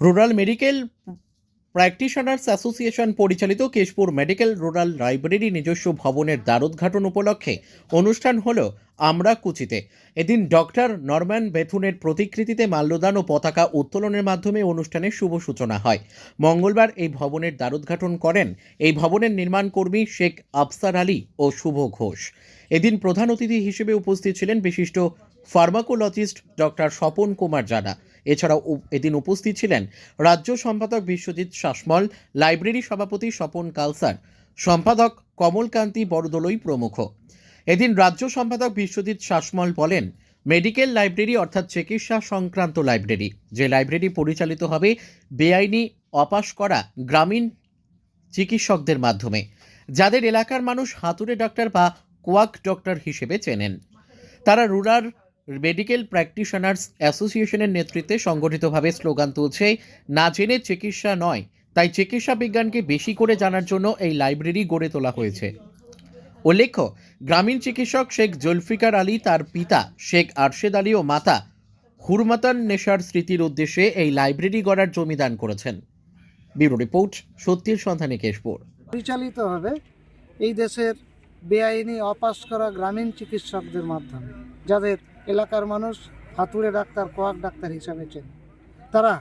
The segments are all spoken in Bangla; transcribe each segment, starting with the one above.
রুরাল মেডিকেল প্র্যাকটিশনার্স অ্যাসোসিয়েশন পরিচালিত কেশপুর মেডিকেল রুরাল লাইব্রেরি নিজস্ব ভবনের দ্বারোদ্ঘাটন উপলক্ষে অনুষ্ঠান হল আমরা কুচিতে। এদিন ডক্টর নরম্যান বেথুনের প্রতিকৃতিতে মাল্যদান ও পতাকা উত্তোলনের মাধ্যমে অনুষ্ঠানের শুভ সূচনা হয়। মঙ্গলবার এই ভবনের দ্বারোদ্ঘাটন করেন এই ভবনের নির্মাণ কর্মী শেখ আফসার আলী ও শুভ ঘোষ। এদিন প্রধান অতিথি হিসেবে উপস্থিত ছিলেন বিশিষ্ট ফার্মাকোলজিস্ট ডক্টর স্বপন কুমার জানা। এছাড়াও এদিন উপস্থিত ছিলেন রাজ্য সম্পাদক বিশ্বজিৎ শাসমল, লাইব্রেরি সভাপতি স্বপন কালসার, সম্পাদক কমলকান্তি বরদলই প্রমুখ। এদিন রাজ্য সম্পাদক বিশ্বজিৎ শাসমল বলেন, মেডিকেল লাইব্রেরি অর্থাৎ চিকিৎসা সংক্রান্ত লাইব্রেরি, যে লাইব্রেরি পরিচালিত হবে বেআইনি, অপাশ করা গ্রামীণ চিকিৎসকদের মাধ্যমে, যাদের এলাকার মানুষ হাতুড়ে ডক্টর বা কোয়াক ডক্টর হিসেবে চেনেন। তারা রুরাল মেডিকেল প্র্যাকটিশনার্স অ্যাসোসিয়েশনের নেতৃত্বে সংগঠিতভাবে স্লোগান তুলছে, না জেনে চিকিৎসা নয়। তাই চিকিৎসা বিজ্ঞানকে বেশি করে জানার জন্য এই লাইব্রেরি গড়ে তোলা হয়েছে। উল্লেখ্য, গ্রামীণ চিকিৎসক শেখ জুলফিকার আলী, তার পিতা শেখ আরশেদ আলী ও মাতা হুরমাতান নেশার স্মৃতির উদ্দেশ্যে এই লাইব্রেরি গড়ার জমিদান করেছেন। ব্যুরো রিপোর্ট, সত্যির সন্ধানে কেশপুর। পরিচালিত হবে এই দেশের বেআইনি অপাস করা গ্রামীণ চিকিৎসকদের মাধ্যমে, যাদের এলাকার মানুষ হাতুড়ে ডাক্তার, কোয়াক ডাক্তার হিসাবে চেনে। তারা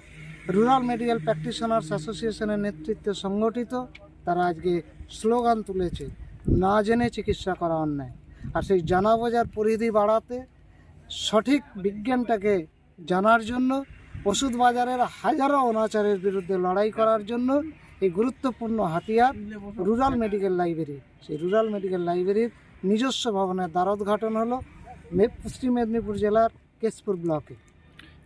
রুরাল মেডিকেল প্র্যাকটিশনার্স অ্যাসোসিয়েশনের নেতৃত্বে সংগঠিত। তারা আজকে স্লোগান তুলেছে, না জেনে চিকিৎসা করা অন্যায়। আর সেই জানা বোঝার পরিধি বাড়াতে, সঠিক বিজ্ঞানটাকে জানার জন্য, ওষুধ বাজারের হাজারো অনাচারের বিরুদ্ধে লড়াই করার জন্য এই গুরুত্বপূর্ণ হাতিয়ার রুরাল মেডিকেল লাইব্রেরি। সেই রুরাল মেডিকেল লাইব্রেরির নিজস্ব ভবনের দ্বারোদ্ঘাটন হলো। পশ্চিম মেদিনীপুর জেলার কেশপুর ব্লকে।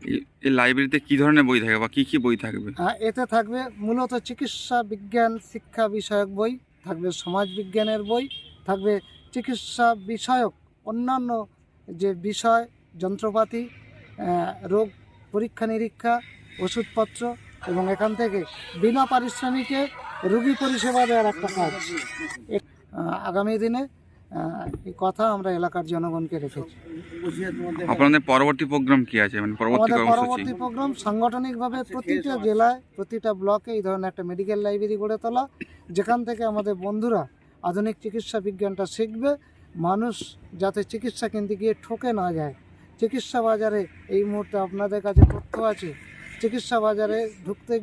এই- লাইব্রেরিতে কি ধরনের বই থাকবে বা কি কি বই থাকবে? এতে থাকবে মূলত চিকিৎসা বিজ্ঞান শিক্ষা বিষয়ক বই থাকবে সমাজ বিজ্ঞানের বই থাকবে চিকিৎসা বিষয়ক অন্যান্য যে বিষয় যন্ত্রপাতি রোগ পরীক্ষা নিরীক্ষা ওষুধপত্র এবং এখান থেকে বিনা পারিশ্রমিকে রুগী পরিষেবা দেওয়ার একটা কাজ। আগামী দিনে এই কথা আমরা এলাকার জনগণকে রেখেছি। আপনাদের পরবর্তী প্রোগ্রাম কি আছে? মানে পরবর্তী পরবর্তী প্রোগ্রাম সাংগঠনিকভাবে প্রতিটা জেলায় প্রতিটা ব্লকে এই ধরনের একটা মেডিকেল লাইব্রেরি গড়ে তোলা। যেখান থেকে আমাদের বন্ধুরা আধুনিক চিকিৎসা বিজ্ঞানটা শিখবে। মানুষ যাতে চিকিৎসা কিনতে গিয়ে ঠকে না যায়। চিকিৎসা বাজারে এই মুহূর্তে আপনাদের কাছে তথ্য আছে। চিকিৎসা বাজারে ঢুকতে গিয়ে